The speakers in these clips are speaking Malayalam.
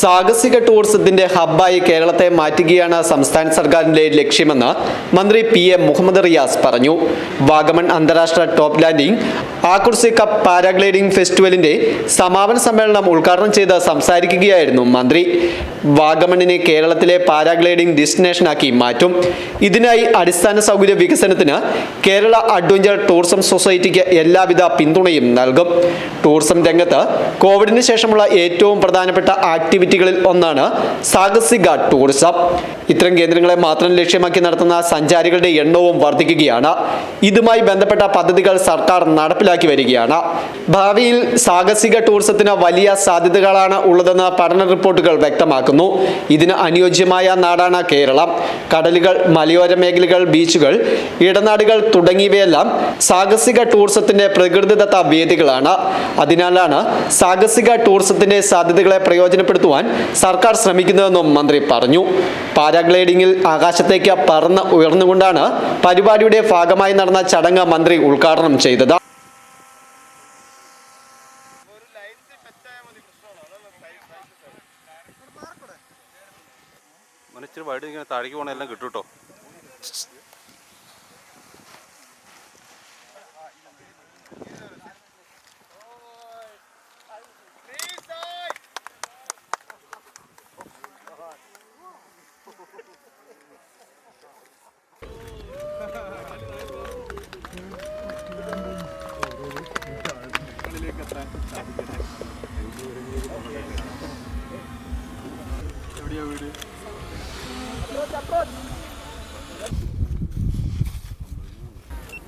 സാഹസിക ടൂറിസത്തിന്റെ ഹബ്ബായി കേരളത്തെ മാറ്റുകയാണ് സംസ്ഥാന സർക്കാരിന്റെ ലക്ഷ്യമെന്ന് മന്ത്രി പി എ മുഹമ്മദ് റിയാസ് പറഞ്ഞു. വാഗമൺ അന്താരാഷ്ട്ര top landing accuracy cup paragliding ഫെസ്റ്റിവലിന്റെ സമാപന സമ്മേളനം ഉദ്ഘാടനം ചെയ്ത് സംസാരിക്കുകയായിരുന്നു മന്ത്രി. വാഗമണിനെ കേരളത്തിലെ പാരാഗ്ലൈഡിംഗ് ഡെസ്റ്റിനേഷനാക്കി മാറ്റും. ഇതിനായി അടിസ്ഥാന സൗകര്യ വികസനത്തിന് കേരള അഡ്വഞ്ചർ ടൂറിസം സൊസൈറ്റിക്ക് എല്ലാവിധ പിന്തുണയും നൽകും. ടൂറിസം രംഗത്ത് കോവിഡിന് ശേഷമുള്ള ഏറ്റവും പ്രധാനപ്പെട്ട ആക്ടിവിറ്റികളിൽ ഒന്നാണ് സാഹസിക ടൂറിസം. ഇത്തരം കേന്ദ്രങ്ങളെ മാത്രം ലക്ഷ്യമാക്കി നടത്തുന്ന സഞ്ചാരികളുടെ എണ്ണവും വർദ്ധിക്കുകയാണ്. ഇതുമായി ബന്ധപ്പെട്ട പദ്ധതികൾ സർക്കാർ നടപ്പിലാക്കി വരികയാണ്. ഭാവിയിൽ സാഹസിക ടൂറിസത്തിന് വലിയ സാധ്യതകളാണ് ഉള്ളതെന്ന് പഠന റിപ്പോർട്ടുകൾ വ്യക്തമാക്കുന്നു. ഇതിന് അനുയോജ്യമായ നാടാണ് കേരളം. കടലുകൾ മലയോര മേഖലകൾ ബീച്ചുകൾ ഇടനാടുകൾ തുടങ്ങിയവയെല്ലാം സാഹസിക ടൂറിസത്തിന്റെ പ്രകൃതിദത്ത വേദികളാണ്. അതിനാലാണ് സാഹസിക ടൂറിസത്തിന്റെ സാധ്യതകളെ പ്രയോജനപ്പെടുത്തുവാൻ സർക്കാർ ശ്രമിക്കുന്നതെന്നും മന്ത്രി പറഞ്ഞു. പാരാഗ്ലൈഡിംഗിൽ ആകാശത്തേക്ക് പറന്ന് ഉയർന്നുകൊണ്ടാണ് പരിപാടിയുടെ ഭാഗമായി നടന്ന ചടങ്ങ് മന്ത്രി ഉദ്ഘാടനം ചെയ്തത്. ഇച്ചിരി വൈഡ് ഇങ്ങനെ താഴേക്ക് പോകണ എല്ലാം കിട്ടും.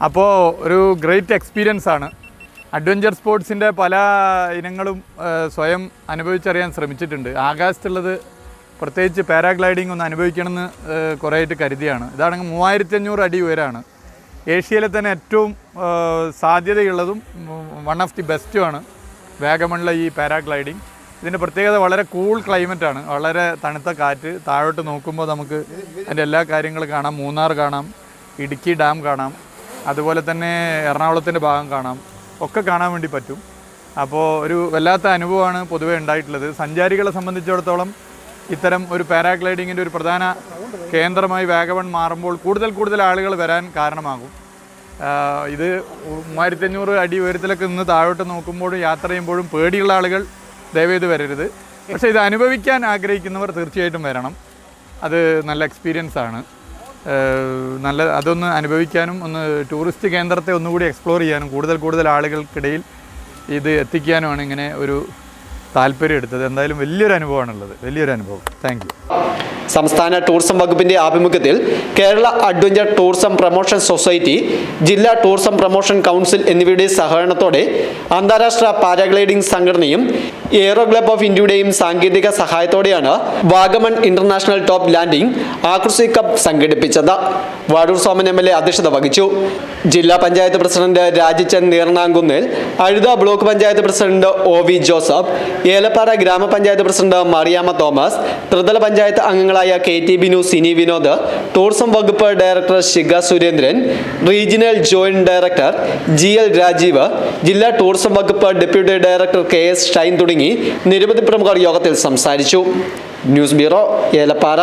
അപ്പോൾ ഒരു ഗ്രേറ്റ് എക്സ്പീരിയൻസ് ആണ്. അഡ്വഞ്ചർ സ്പോർട്സിന്റെ പല ഇനങ്ങളും സ്വയം അനുഭവിച്ചറിയാൻ ശ്രമിച്ചിട്ടുണ്ട്. ആകാശത്തുള്ളത് പ്രത്യേകിച്ച് പാരാഗ്ലൈഡിംഗ് ഒന്ന് അനുഭവിക്കണമെന്ന് കുറേയായിട്ട് കരുതിയാണ്. ഇതാണെങ്കിൽ മൂവായിരത്തി അഞ്ഞൂറ് അടി ഉയരമാണ്. ഏഷ്യയിലെ തന്നെ ഏറ്റവും സാധ്യതയുള്ളതും വൺ ഓഫ് ദി ബെസ്റ്റുമാണ് വാഗമണിലെ ഈ പാരാഗ്ലൈഡിങ്. ഇതിന്റെ പ്രത്യേകത വളരെ കൂൾ ക്ലൈമറ്റാണ് വളരെ തണുത്ത കാറ്റ്. താഴോട്ട് നോക്കുമ്പോൾ നമുക്ക് അതിന്റെ എല്ലാ കാര്യങ്ങളും കാണാം. മൂന്നാർ കാണാം ഇടുക്കി ഡാം കാണാം അതുപോലെ തന്നെ എറണാകുളത്തിന്റെ ഭാഗം കാണാം. ഒക്കെ കാണാൻ വേണ്ടി പറ്റും. അപ്പോൾ ഒരു വല്ലാത്ത അനുഭവമാണ് പൊതുവെ ഉണ്ടായിട്ടുള്ളത്. സഞ്ചാരികളെ സംബന്ധിച്ചിടത്തോളം ഇത്തരം ഒരു പാരാഗ്ലൈഡിങ്ങിന്റെ ഒരു പ്രധാന കേന്ദ്രമായി വേഗവൺ മാറുമ്പോൾ കൂടുതൽ കൂടുതൽ ആളുകൾ വരാൻ കാരണമാകും. ഇത് മൂവായിരത്തഞ്ഞൂറ് അടി ഉയരത്തിലൊക്കെ നിന്ന് താഴോട്ട് നോക്കുമ്പോഴും യാത്ര ചെയ്യുമ്പോഴും പേടിയുള്ള ആളുകൾ ദയവേത് വരരുത്. പക്ഷേ ഇത് അനുഭവിക്കാൻ ആഗ്രഹിക്കുന്നവർ തീർച്ചയായിട്ടും വരണം. അത് നല്ല എക്സ്പീരിയൻസ് ആണ്. നല്ല അതൊന്ന് അനുഭവിക്കാനും ഒന്ന് ടൂറിസ്റ്റ് കേന്ദ്രത്തെ ഒന്നുകൂടി എക്സ്പ്ലോർ ചെയ്യാനും കൂടുതൽ കൂടുതൽ ആളുകൾക്കിടയിൽ ഇത് എത്തിക്കാനുമാണ് ഇങ്ങനെ ഒരു താല്പര്യം എടുത്തത്. എന്തായാലും വലിയൊരു അനുഭവമാണുള്ളത്. വലിയൊരു അനുഭവം. താങ്ക് സംസ്ഥാന ടൂറിസം വകുപ്പിന്റെ ആഭിമുഖ്യത്തിൽ Kerala adventure tourism promotion society ജില്ലാ ടൂറിസം പ്രൊമോഷൻ കൗൺസിൽ എന്നിവയുടെ സഹകരണത്തോടെ അന്താരാഷ്ട്ര പാരാഗ്ലൈഡിംഗ് സംഘടനയും എയറോ ക്ലബ് ഓഫ് ഇന്ത്യയുടെയും സാങ്കേതിക സഹായത്തോടെയാണ് Vagamon international top landing accuracy cup സംഘടിപ്പിച്ചത്. Vadoor Soman M L A അധ്യക്ഷത വഹിച്ചു. ജില്ലാ panchayat president Rajichand നീർണാങ്കുന്നിൽ Azhutha block panchayat president O V Joseph Elappara ഗ്രാമപഞ്ചായത്ത് പ്രസിഡന്റ് മറിയാമ്മ തോമസ് ത്രിതല പഞ്ചായത്ത് അംഗങ്ങളായ K T Binu Sini Vinod tourism വകുപ്പ് director Shikha Surendran regional joint director G L Rajeev ജില്ലാ ടൂറിസം വകുപ്പ് deputy director K S Shine തുടങ്ങി നിരവധി പ്രമുഖർ യോഗത്തിൽ സംസാരിച്ചു. News bureau Elappara.